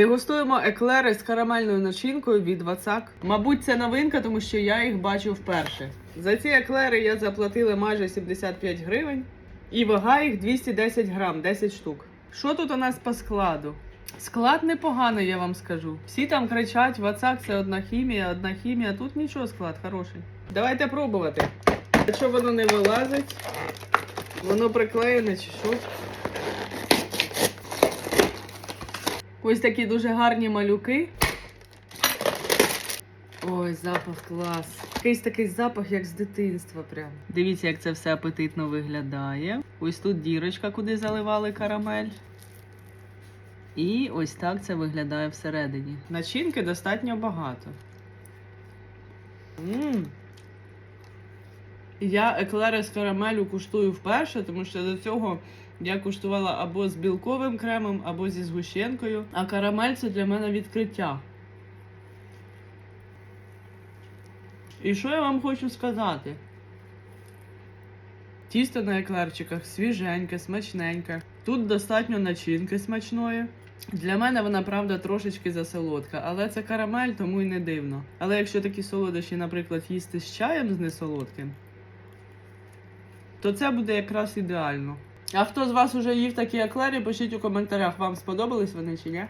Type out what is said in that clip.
Дегустуємо еклери з карамельною начинкою від Вацак. Мабуть, це новинка, тому що я їх бачу вперше. За ці еклери я заплатила майже 75 гривень. І вага їх 210 грам, 10 штук. Що тут у нас по складу? Склад непоганий, я вам скажу. Всі там кричать, Вацак це одна хімія, одна хімія. Тут нічого склад хороший. Давайте пробувати. Якщо воно не вилазить, воно приклеєне чи що. Ось такі дуже гарні малюки. Ой, запах клас. Якийсь такий запах, як з дитинства. Прям. Дивіться, як це все апетитно виглядає. Ось тут дірочка, куди заливали карамель. І ось так це виглядає всередині. Начинки достатньо багато. Мм. Я еклери з карамелю куштую вперше, тому що до цього я куштувала або з білковим кремом, або зі згущенкою. А карамель це для мене відкриття. І що я вам хочу сказати? Тісто на еклерчиках свіженьке, смачненьке. Тут достатньо начинки смачної. Для мене вона, правда, трошечки засолодка, але це карамель, тому й не дивно. Але якщо такі солодощі, наприклад, їсти з чаєм з несолодким, то це буде якраз ідеально. А хто з вас уже їв такі еклери, пишіть у коментарях, вам сподобались вони чи ні?